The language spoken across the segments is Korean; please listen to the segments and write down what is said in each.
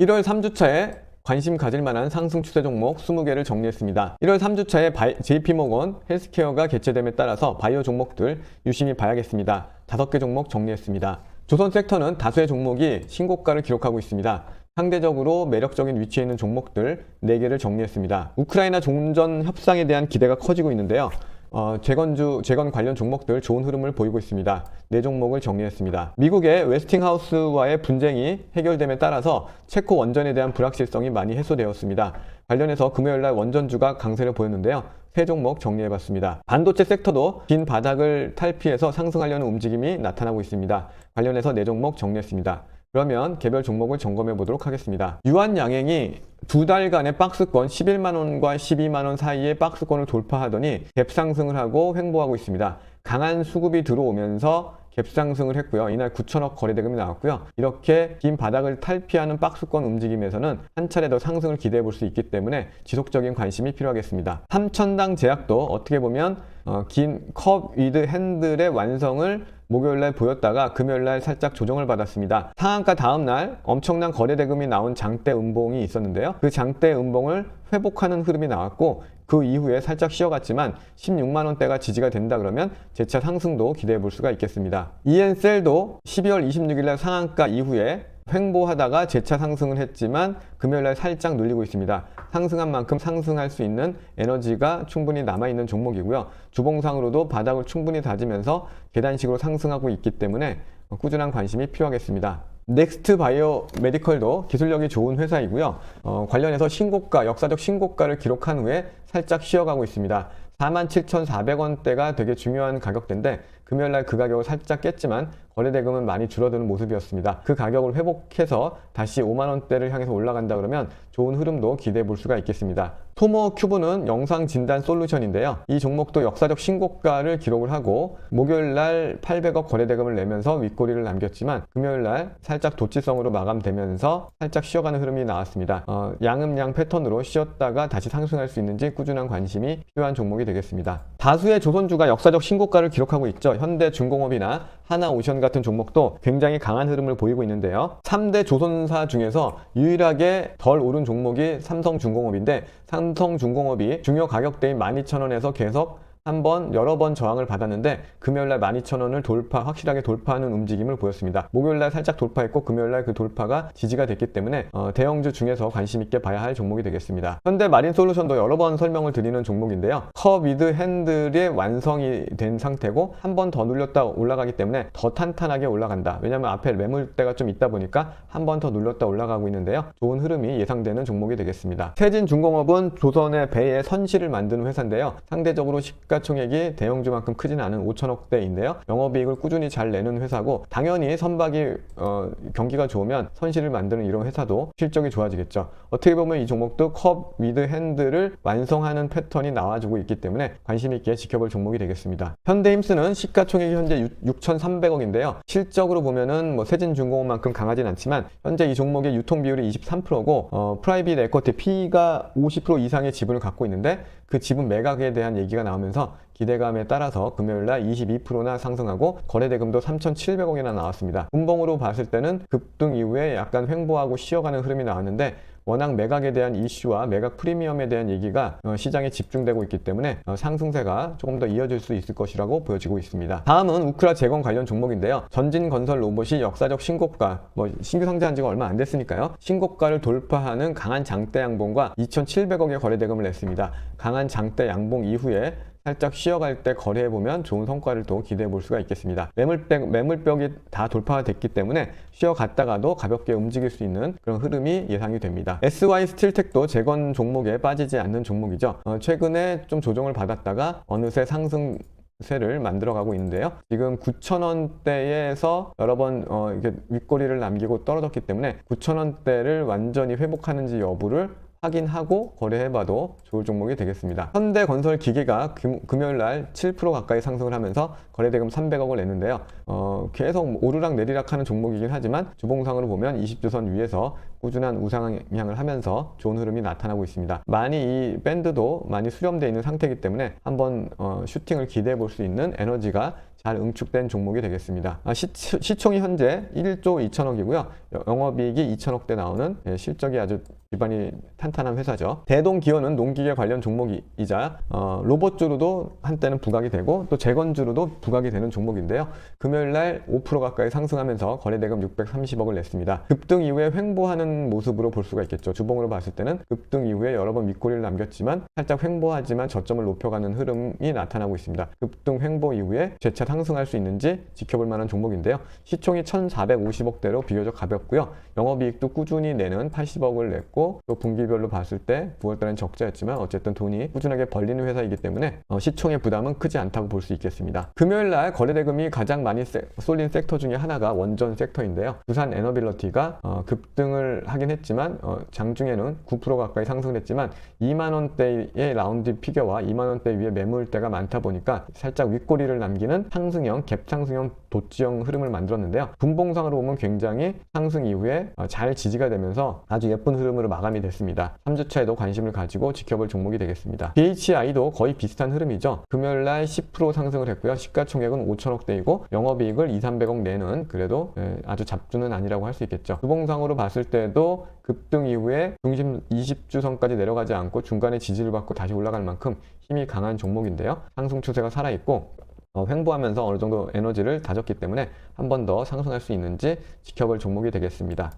1월 3주차에 관심 가질 만한 상승 추세 종목 20개를 정리했습니다. 1월 3주차에 JP모건 헬스케어가 개최됨에 따라서 바이오 종목들 유심히 봐야겠습니다. 5개 종목 정리했습니다. 조선 섹터는 다수의 종목이 신고가를 기록하고 있습니다. 상대적으로 매력적인 위치에 있는 종목들 4개를 정리했습니다. 우크라이나 종전 협상에 대한 기대가 커지고 있는데요. 어, 재건주, 재건 관련 종목들 좋은 흐름을 보이고 있습니다. 네 종목을 정리했습니다. 미국의 웨스팅하우스와의 분쟁이 해결됨에 따라서 체코 원전에 대한 불확실성이 많이 해소되었습니다. 관련해서 금요일날 원전주가 강세를 보였는데요. 세 종목 정리해봤습니다. 반도체 섹터도 긴 바닥을 탈피해서 상승하려는 움직임이 나타나고 있습니다. 관련해서 네 종목 정리했습니다. 그러면 개별 종목을 점검해 보도록 하겠습니다. 유한 양행이 두 달간의 박스권 11만 원과 12만 원 사이의 박스권을 돌파하더니 갭 상승을 하고 횡보하고 있습니다. 강한 수급이 들어오면서 갭 상승을 했고요. 이날 9천억 거래 대금이 나왔고요. 이렇게 긴 바닥을 탈피하는 박스권 움직임에서는 한 차례 더 상승을 기대해 볼 수 있기 때문에 지속적인 관심이 필요하겠습니다. 3천당 제약도 어떻게 보면 어, 긴컵 위드 핸들의 완성을 목요일날 보였다가 금요일날 살짝 조정을 받았습니다. 상한가 다음날 엄청난 거래 대금이 나온 장대 음봉이 있었는데요. 그 장대 음봉을 회복하는 흐름이 나왔고 그 이후에 살짝 쉬어갔지만 16만 원대가 지지가 된다 그러면 재차 상승도 기대해 볼 수가 있겠습니다. EN셀도 12월 26일 날 상한가 이후에 횡보하다가 재차 상승을 했지만 금요일날 살짝 눌리고 있습니다. 상승한 만큼 상승할 수 있는 에너지가 충분히 남아있는 종목이고요. 주봉상으로도 바닥을 충분히 다지면서 계단식으로 상승하고 있기 때문에 꾸준한 관심이 필요하겠습니다. 넥스트 바이오 메디컬도 기술력이 좋은 회사이고요. 어, 관련해서 신고가, 역사적 신고가를 기록한 후에 살짝 쉬어가고 있습니다. 47,400원대가 되게 중요한 가격대인데 금요일날 그 가격을 살짝 깼지만 거래대금은 많이 줄어드는 모습이었습니다. 그 가격을 회복해서 다시 5만원대를 향해서 올라간다 그러면 좋은 흐름도 기대해 볼 수가 있겠습니다. 토모 큐브는 영상 진단 솔루션인데요. 이 종목도 역사적 신고가를 기록을 하고 목요일 날 800억 거래대금을 내면서 윗꼬리를 남겼지만 금요일 날 살짝 도치성으로 마감되면서 살짝 쉬어가는 흐름이 나왔습니다. 어, 양음양 패턴으로 쉬었다가 다시 상승할 수 있는지 꾸준한 관심이 필요한 종목이 되겠습니다. 다수의 조선주가 역사적 신고가를 기록하고 있죠. 현대 중공업이나 하나오션 같은 종목도 굉장히 강한 흐름을 보이고 있는데요. 3대 조선사 중에서 유일하게 덜 오른 종목이 삼성중공업인데 삼성중공업이 중요 가격대인 12,000원에서 계속 한 번 여러 번 저항을 받았는데 금요일날 12,000원을 돌파 확실하게 돌파하는 움직임을 보였습니다. 목요일날 살짝 돌파했고 금요일날 그 돌파가 지지가 됐기 때문에 어, 대형주 중에서 관심 있게 봐야 할 종목이 되겠습니다. 현대 마린 솔루션도 여러 번 설명을 드리는 종목인데요. 컵 위드 핸들의 완성이 된 상태고 한 번 더 눌렸다 올라가기 때문에 더 탄탄하게 올라간다. 왜냐하면 앞에 매물대가 좀 있다 보니까 한 번 더 눌렸다 올라가고 있는데요. 좋은 흐름이 예상되는 종목이 되겠습니다. 세진중공업은 조선의 배에 선실을 만드는 회사인데요. 상대적으로 시가 시가총액이 대형주만큼 크지는 않은 5천억대인데요. 영업이익을 꾸준히 잘 내는 회사고 당연히 선박이 어, 경기가 좋으면 선실을 만드는 이런 회사도 실적이 좋아지겠죠. 어떻게 보면 이 종목도 컵 위드 핸들을 완성하는 패턴이 나와주고 있기 때문에 관심 있게 지켜볼 종목이 되겠습니다. 현대힘스는 시가총액이 현재 6,300억인데요. 실적으로 보면은 뭐 세진중공업만큼 강하진 않지만 현재 이 종목의 유통 비율이 23%고 어, 프라이빗 에쿼티 P가 50% 이상의 지분을 갖고 있는데 그 지분 매각에 대한 얘기가 나오면서 기대감에 따라서 금요일날 22%나 상승하고 거래대금도 3,700억이나 나왔습니다. 분봉으로 봤을 때는 급등 이후에 약간 횡보하고 쉬어가는 흐름이 나왔는데 워낙 매각에 대한 이슈와 매각 프리미엄에 대한 얘기가 어, 시장에 집중되고 있기 때문에 어, 상승세가 조금 더 이어질 수 있을 것이라고 보여지고 있습니다. 다음은 우크라 재건 관련 종목인데요. 전진건설 로봇이 역사적 신고가, 뭐 신규 상장한 지가 얼마 안 됐으니까요. 신고가를 돌파하는 강한 장대 양봉과 2,700억의 거래대금을 냈습니다. 강한 장대 양봉 이후에 살짝 쉬어갈 때 거래해 보면 좋은 성과를 또 기대해 볼 수가 있겠습니다. 매물벽, 매물벽이 다 돌파가 됐기 때문에 쉬어갔다가도 가볍게 움직일 수 있는 그런 흐름이 예상이 됩니다. SY 스틸텍도 재건 종목에 빠지지 않는 종목이죠. 어, 최근에 좀 조정을 받았다가 어느새 상승 세를 만들어가고 있는데요. 지금 9,000원대에서 여러 번 어, 이렇게 윗꼬리를 남기고 떨어졌기 때문에 9,000원대를 완전히 회복하는지 여부를 확인하고 거래해봐도 좋을 종목이 되겠습니다. 현대건설 기계가 금, 금요일 날 7% 가까이 상승을 하면서 거래대금 300억을 냈는데요. 어, 계속 오르락 내리락 하는 종목이긴 하지만 주봉상으로 보면 20주선 위에서 꾸준한 우상향을 하면서 좋은 흐름이 나타나고 있습니다. 많이 이 밴드도 많이 수렴되어 있는 상태이기 때문에 한번 어, 슈팅을 기대해 볼 수 있는 에너지가 잘 응축된 종목이 되겠습니다. 아, 시, 시총이 현재 1조 2천억이고요. 영업이익이 2천억대 나오는 예, 실적이 아주 기반이 탄탄한 회사죠. 대동기어는 농기계 관련 종목이자 어, 로봇주로도 한때는 부각이 되고 또 재건주로도 부각이 되는 종목인데요. 금요일 날 5% 가까이 상승하면서 거래대금 630억을 냈습니다. 급등 이후에 횡보하는 모습으로 볼 수가 있겠죠. 주봉으로 봤을 때는 급등 이후에 여러 번 윗꼬리를 남겼지만 살짝 횡보하지만 저점을 높여가는 흐름이 나타나고 있습니다. 급등 횡보 이후에 재차 상승할 수 있는지 지켜볼 만한 종목인데요. 시총이 1,450억대로 비교적 가볍고요. 영업이익도 꾸준히 내는 80억을 냈고 또 분기별로 봤을 때 9월달은 적자였지만 어쨌든 돈이 꾸준하게 벌리는 회사이기 때문에 어, 시총의 부담은 크지 않다고 볼 수 있겠습니다. 금요일 날 거래대금이 가장 많이 세- 쏠린 섹터 중에 하나가 원전 섹터인데요. 부산 에너빌러티가 어, 급등을 하긴 했지만 어, 장중에는 9% 가까이 상승했지만 2만 원대의 라운드 피겨와 2만 원대 위에 매물대가 많다 보니까 살짝 윗꼬리를 남기는 상 승형 갭 상승형 도지형 흐름을 만들었는데요. 분봉상으로 보면 굉장히 상승 이후에 어, 잘 지지가 되면서 아주 예쁜 흐름으로 마감이 됐습니다. 3주차에도 관심을 가지고 지켜볼 종목이 되겠습니다. BHI도 거의 비슷한 흐름이죠. 금요일 날 10% 상승을 했고요. 시가총액은 5천억대이고 영업이익을 2, 300억 내는 그래도 예, 아주 잡주는 아니라고 할 수 있겠죠. 주봉상으로 봤을 때도 급등 이후에 중심 20주선까지 내려가지 않고 중간에 지지를 받고 다시 올라갈 만큼 힘이 강한 종목인데요. 상승 추세가 살아있고 어, 횡보하면서 어느 정도 에너지를 다졌기 때문에 한 번 더 상승할 수 있는지 지켜볼 종목이 되겠습니다.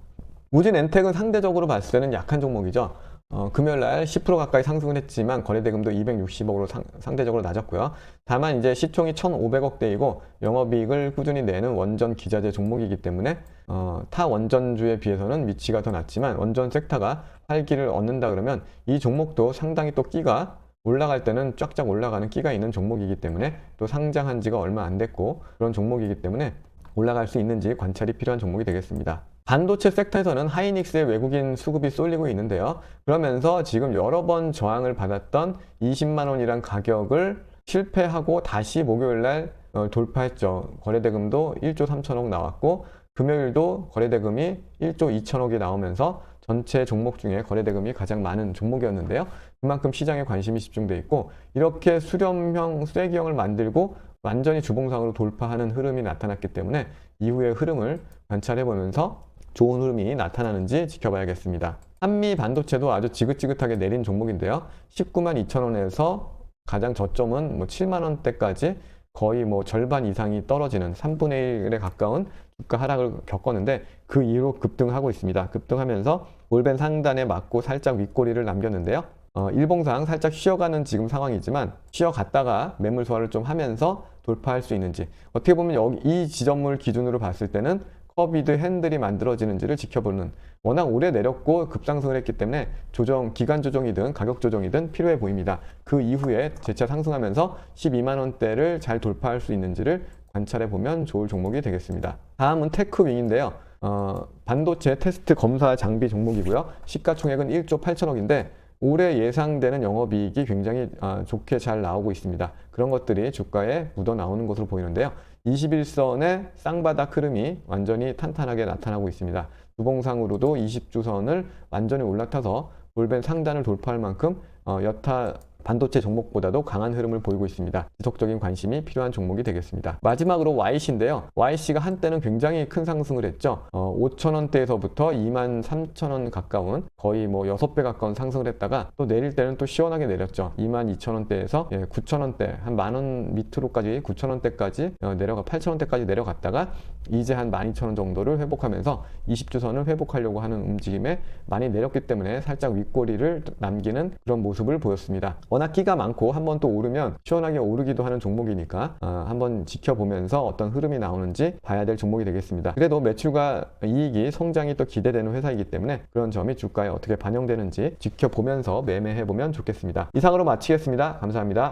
우진 엔텍은 상대적으로 봤을 때는 약한 종목이죠. 어, 금요일 날 10% 가까이 상승을 했지만 거래대금도 260억으로 상, 대적으로 낮았고요. 다만 이제 시총이 1,500억대이고 영업이익을 꾸준히 내는 원전 기자재 종목이기 때문에 어, 타 원전주에 비해서는 위치가 더 낮지만 원전 섹터가 활기를 얻는다 그러면 이 종목도 상당히 또 끼가 올라갈 때는 쫙쫙 올라가는 끼가 있는 종목이기 때문에 또 상장한 지가 얼마 안 됐고 그런 종목이기 때문에 올라갈 수 있는지 관찰이 필요한 종목이 되겠습니다. 반도체 섹터에서는 하이닉스의 외국인 수급이 쏠리고 있는데요. 그러면서 지금 여러 번 저항을 받았던 20만 원이란 가격을 실패하고 다시 목요일 날 어, 돌파했죠. 거래대금도 1조 3천억 나왔고 금요일도 거래대금이 1조 2천억이 나오면서 전체 종목 중에 거래대금이 가장 많은 종목이었는데요. 그만큼 시장에 관심이 집중돼 있고 이렇게 수렴형 쐐기형을 만들고 완전히 주봉상으로 돌파하는 흐름이 나타났기 때문에 이후의 흐름을 관찰해 보면서 좋은 흐름이 나타나는지 지켜봐야겠습니다. 한미 반도체도 아주 지긋지긋하게 내린 종목인데요. 19만 2천 원에서 가장 저점은 뭐 7만 원대까지 거의 뭐 절반 이상이 떨어지는 3분의 1에 가까운 주가 하락을 겪었는데 그 이후로 급등하고 있습니다. 급등하면서 올벤 상단에 맞고 살짝 윗꼬리를 남겼는데요. 어, 일봉상 살짝 쉬어가는 지금 상황이지만 쉬어갔다가 매물 소화를 좀 하면서 돌파할 수 있는지 어떻게 보면 여기 이 지점을 기준으로 봤을 때는 커비드 핸들이 만들어지는지를 지켜보는 워낙 오래 내렸고 급상승을 했기 때문에 조정 기간 조정이든 가격 조정이든 필요해 보입니다. 그 이후에 재차 상승하면서 12만 원대를 잘 돌파할 수 있는지를 관찰해 보면 좋을 종목이 되겠습니다. 다음은 테크윙인데요. 어, 반도체 테스트 검사 장비 종목이고요. 시가총액은 1조 8천억인데 올해 예상되는 영업이익이 굉장히 아, 좋게 잘 나오고 있습니다. 그런 것들이 주가에 묻어 나오는 것으로 보이는데요. 21선의 쌍바닥 흐름이 완전히 탄탄하게 나타나고 있습니다. 주봉상으로도 20주선을 완전히 올라타서 볼벤 상단을 돌파할 만큼 어, 여타 반도체 종목보다도 강한 흐름을 보이고 있습니다. 지속적인 관심이 필요한 종목이 되겠습니다. 마지막으로 YC인데요. YC가 한때는 굉장히 큰 상승을 했죠. 어, 5천원대에서부터 2만 3천원 가까운 거의 뭐 6배 가까운 상승을 했다가 또 내릴 때는 또 시원하게 내렸죠. 2만 2천원대에서 예, 9천원대 한 만원 밑으로까지 9천원대까지 어, 내려가 8천원대까지 내려갔다가 이제 한 12,000원 정도를 회복하면서 20주선을 회복하려고 하는 움직임에 많이 내렸기 때문에 살짝 윗꼬리를 남기는 그런 모습을 보였습니다. 워낙 끼가 많고 한 번 또 오르면 시원하게 오르기도 하는 종목이니까 어, 한번 지켜보면서 어떤 흐름이 나오는지 봐야 될 종목이 되겠습니다. 그래도 매출과 이익이 성장이 또 기대되는 회사이기 때문에 그런 점이 주가에 어떻게 반영되는지 지켜보면서 매매해보면 좋겠습니다. 이상으로 마치겠습니다. 감사합니다.